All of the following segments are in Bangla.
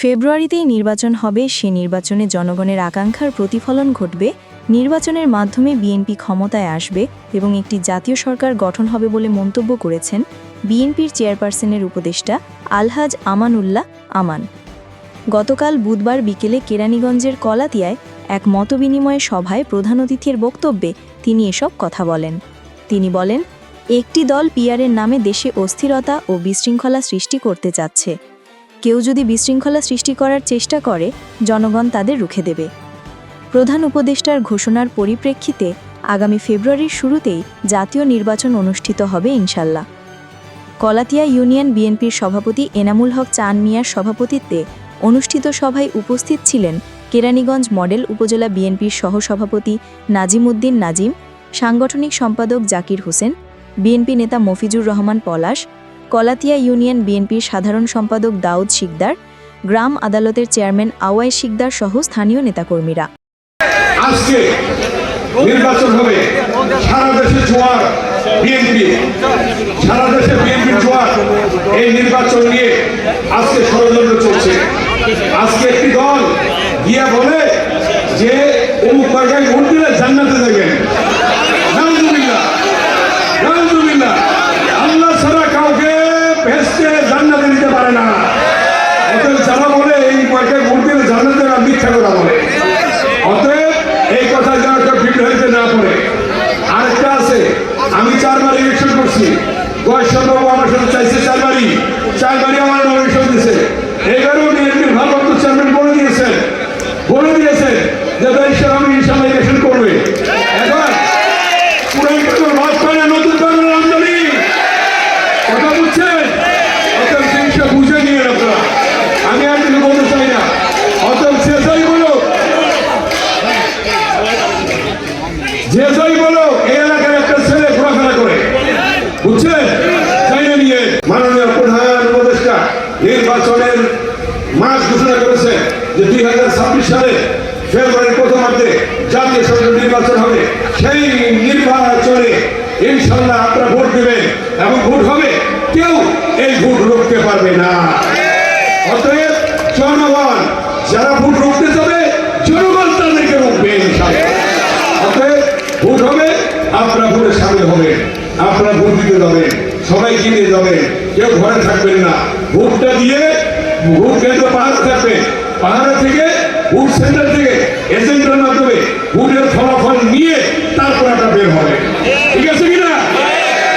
ফেব্রুয়ারিতেই নির্বাচন হবে, সে নির্বাচনে জনগণের আকাঙ্ক্ষার প্রতিফলন ঘটবে, নির্বাচনের মাধ্যমে বিএনপি ক্ষমতায় আসবে এবং একটি জাতীয় সরকার গঠন হবে বলে মন্তব্য করেছেন বিএনপির চেয়ারপারসনের উপদেষ্টা আলহাজ আমানুল্লাহ আমান। গতকাল বুধবার বিকেলে কেরানীগঞ্জের কলাতিয়ায় এক মতবিনিময় সভায় প্রধান অতিথির বক্তব্যে তিনি এসব কথা বলেন। তিনি বলেন, একটি দল পিয়ারের নামে দেশে অস্থিরতা ও বিশৃঙ্খলা সৃষ্টি করতে চাচ্ছে। কেউ যদি বিশৃঙ্খলা সৃষ্টি করার চেষ্টা করে, জনগণ তাদের রুখে দেবে। প্রধান উপদেষ্টার ঘোষণার পরিপ্রেক্ষিতে আগামী ফেব্রুয়ারির শুরুতেই জাতীয় নির্বাচন অনুষ্ঠিত হবে ইনশাল্লাহ। কলাতিয়া ইউনিয়ন বিএনপির সভাপতি এনামুল হক চান মিয়ার সভাপতিত্বে অনুষ্ঠিত সভায় উপস্থিত ছিলেন কেরানীগঞ্জ মডেল উপজেলা বিএনপির সহসভাপতি নাজিম উদ্দিন নাজিম, সাংগঠনিক সম্পাদক জাকির হোসেন, বিএনপি নেতা মফিজুর রহমান পলাশ কলাতিয়া ইউনিয়ন বিএনপির সাধারণ সম্পাদক দাউদ শিকদার, গ্রাম আদালতের চেয়ারম্যান আওয়াই শিকদার সহ স্থানীয় নেতাকর্মীরা। আজকে নির্বাচন হবে, সারা দেশে জোয়ার বিএনপি, সারা দেশে বিএনপির জোয়ার। এই নির্বাচন নিয়ে আজকে ষড়যন্ত্র চলছে আজকে একটি দল গিয়া বলে যে অমুক জায়গায় ভোট দিলে জান্নাতে যাবেন নাউজুবিল্লাহ নাউজুবিল্লাহ আল্লাহ ছাড়া কাউকে ভেস্তে জান্নাতে দিতে পারে না অতএব যারা বলে এই কয়েকটা ভোট দিলে জান্নাতে যাবে, মিথ্যা কথা বলে অতএব এই কথা যেন একটা ভিড় হইতে না পড়ে আরেকটা আছে আমি চারবার ইলেকশন করছি। কয়েকশো বাবু আমার সাথে চাইছে চারবারই। চারবারই আমার নমিনেশন দিয়েছে। এবারও বিএনপির ভারপ্রাপ্ত চেয়ারম্যান বলে দিয়েছেন। বলে দিয়েছেন যে ব্যারিস্টার আমি ইলেকশন করবে। এখন নতুন ধরনের আমদানি কথা বুঝছেন অতএব জিনিসটা বুঝে নিয়ে আপনারা আমি আর কিছু বলতে চাই না অতএব শেষই বলো যে যাই বলো এই এলাকার একটা ছেলে ঘোরাফেরা করে বুঝছেন তাই না নিয়ে মাননীয় প্রধান উপদেষ্টা নির্বাচনের মাস ঘোষণা করেছে যে দুই হাজার ছাব্বিশ সালে ফেব্রুয়ারির প্রথমার্ধে জাতীয় সংসদ নির্বাচন হবে। সেই নির্বাচনে ইনশাল্লাহ আপনারা ভোট দেবেন এবং ভোট হবে। কেউ এই ভোট রুখতে পারবে না। অতএব জনগণ, যারা ভোট রুখতে যাবে, জনগণ তাদেরকে রুখবে অতএব ভোট হবে, আপনারা ভোটে সামিল হবেন। আপনারা ভোট দিতে যাবেন। সবাইকে নিয়ে যাবেন। কেউ ঘরে থাকবেন না। ভোটটা দিয়ে ভোট কেন্দ্র পাহাড় থাকবে। পাহাড়ের থেকে, ভোট সেন্টার থেকে এজেন্টের মাধ্যমে ভোটের ফলাফল নিয়ে তারপর একটা বের হবে। ঠিক আছে কিনা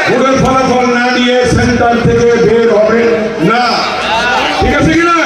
ভোটের ফলাফল না নিয়ে সেন্টার থেকে বের হবে না। ঠিক আছে কিনা